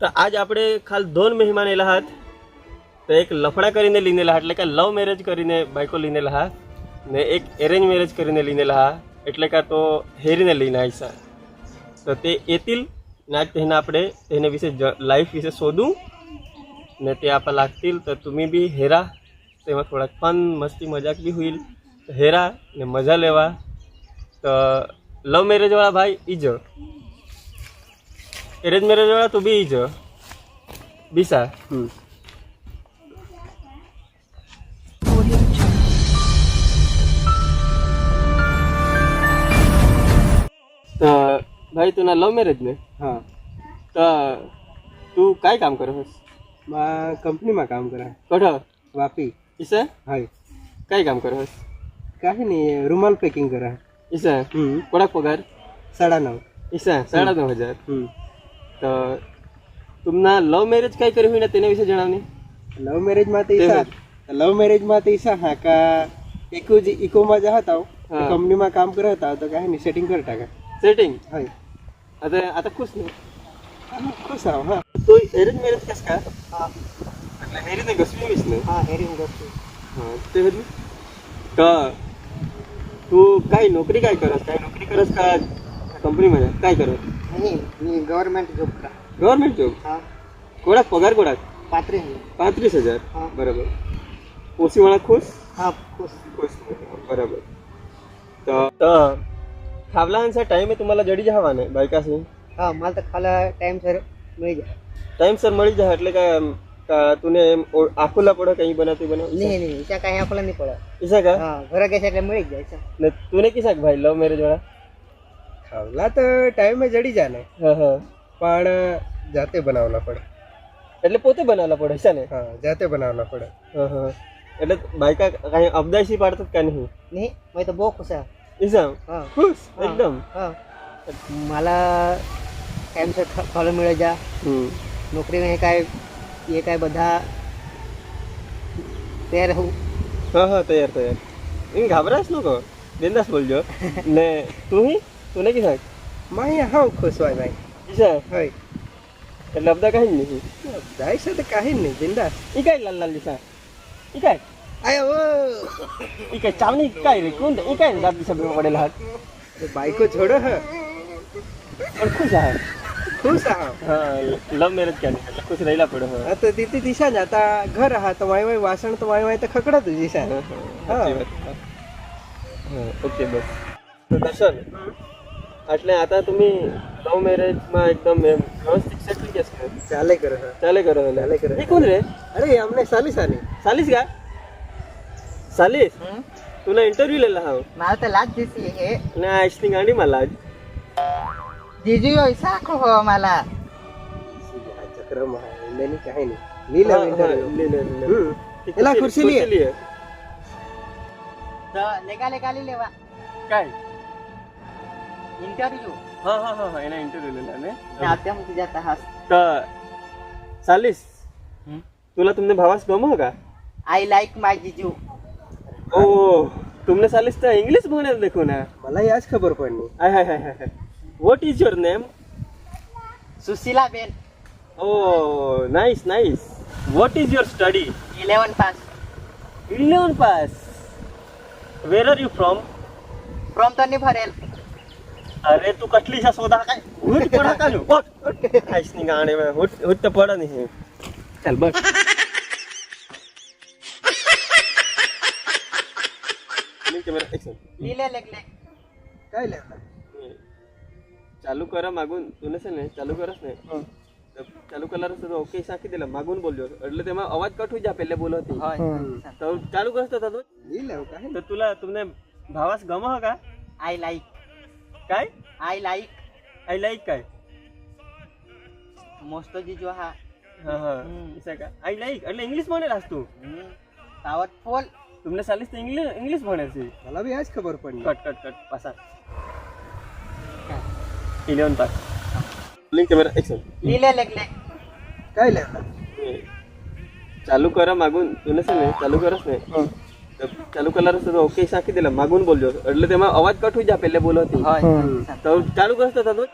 તો આજ આપણે ખાલી દોન મહેમાન એલા હાથ, તો એક લફડા કરીને લીનેલા એટલે કે લવ મેરેજ કરીને બાયકો લીનેલા હા ને એક એરેન્જ મેરેજ કરીને લીનેલા હા એટલે કાં તો હેરીને લઈને આવીશા તો તે એतील ના તેના આપણે એને વિશે લાઈફ વિશે શોધું, ને તે આપણા લાગतील તો તમે બી હેરા તેમાં થોડાક ફન મસ્તી, મજાક બી હોઈલ હેરા ને મજા લેવા, તો લવ મેરેજવાળા ભાઈ ઈજ এরেঞ্জ ম্যারেজ ওরা তুমি ইজ বিসা হুম भाई तुला लव मॅरेज ने? हां. तर तू काय काम करस मा कंपनीमा काम करा. कुठं? वापी. इस? हाय. काय काम करस काही नाही रुमाल पॅकिंग करा. इस? कोणाक पगार? साडा नऊ. इस? साडा नऊ हजार. તો तुमना લવ મેરેજ કઈ કર્યું હોય ને તેના વિશે જણાવની લવ મેરેજમાં તો ઈસા લવ મેરેજમાં તો ઈસા હા કા એકુ જ ઇકોમાં જા હતા હા. કંપનીમાં કામ કરતા હતા તો કાંઈ નહીં સેટિંગ કરતા का सेटिंग हाय आता आता खुश नाही खुश आहो हा तू एरेंज मॅरेज कस का એટલે હેરી ને ગસવી વીસ ને हा हेरिंग करतो હા તે હજી તો તું काय नोकरी काय करस काय नोकरी करस का कंपनी मध्ये काय करत मी गव्हर्नमेंट जॉब का गव्हर्नमेंट जॉब कोणा पगार कोणा पात्रीस आहे પાંત્રીસ હજાર હા. બરાબર ઓછીવાળા हा खुश. खुश. बरोबर. खावलांचा टाइम आहे तुम्हाला जडी हवा नाही बायकाशी हा मला तर खाला टाइम सर मिळी जा टाइम सर मिळी जा એટલે काय का तुने आकुला पडो काही बनाते नाही बनव नाही इचा काही आकुला नाही पडो इचा का? हा घर गॅस मिळी जायचं तुने किसाक भाई लव मॅरेज वाला? આવલા તો ટાઈમે જડી જાને પણ જાતે બનાવલા પડે એટલે પોતે બનાવલા પડે છે ને હા જાતે બનાવલા પડે એટલે બાયકા કઈ અબદાશી પાડતા કે નહીં નહીં મેં તો બહુ ખુશ હા એકદમ ખુશ એકદમ मला टाईमसर फळ मिळे जा नोकरी हे काय એ काय બધા તૈયાર હું હા હા તૈયાર તૈયાર એ ગાબરાશ નું કહો બિંદાસ બોલજો ને તું હી तू नाही की सांग মাই हा खुश वाय ভাই দিশা হয় लबदा काही नाही जायचं तर काही नाही जिंदा इ काय लाल लाल दिसा इ काय आय ओ इ काय चावणी काय रे कोण इ काय दाब दिसा बिवा पडेल हात बायको छोड ह पण खुश आहे खुश आहे लव मेरेज काय खुश राहिला पड आता तिथे दिशा जाता घर हा वाय वाय वासण तर वाय वाय तर खकडा तुझी दिशा ओके बस दर्शन એટલે આતા તમે લવ મેરેજ માં એકદમ એમ વ્યવસ્થિત સેટલ કેસ કરો ચાલે કરો ચાલે કરો ચાલે કરો એ કોણ રે અરે અમને સાલીસ આની સાલીસ का? सालीस? तुला इंटरव्यू लेला हा मला तर लाज दिसली हे. नाही आयशनी गाडी मला. आज जीजी ऐसा को हो मला. चक्रम आहे इंडियन काही नाही. लीला इंटरव्ह्यू त्याला खुर्ची लिये तर लेका लेका लेवा. काय? इंटरव्यू हा हा हा हा हास. तर सालीस हम्म. तुला तुमने भावास गम का? आय लाईक माय जीजू ओ तुमने सालीस तर इंग्लिश बोलण्यात देखो ना. मला याच खबर पडली. I hi hi hi what is your name Sushila ben. Oh nice nice what is your study eleven pass eleven pass where are you from from तनी भरेल अरे तू कसली शोधा पडा काहीच नाही गाणे में तर पडा नाही चल बघ. चालू कर मागून. तू नसेल नाही चालू करच नाही. चालू केला ओके साखी दिला मागून बोललो. अडलं तेव्हा आवाज कट होईल पहिले बोल होती. चालू करत होता हो, तुला तुमने भावास गम का? आय लाईक काय? आय लाईक आय लाईक काय? मस्त जिजू हा. हा हा. आय लाईक अरे इंग्लिश म्हणेल आज तू. पावरफुल तुमने चालेल तर इंग्लिश इंग्लिश म्हणायची. मला भी आज खबर पडली. कट कट कट पासा eleven pass link camera excel लिहिले काय लिहिलं? चालू करा मागून. तुला चालू करत नाही. ચાલુ કલર તો ઓકે સાખી દેલા માગુન બોલજો. એટલે તેમાં અવાજ કટ હોઈ જાય પેલે બોલો હતી તો ચાલુ કરતો તો તું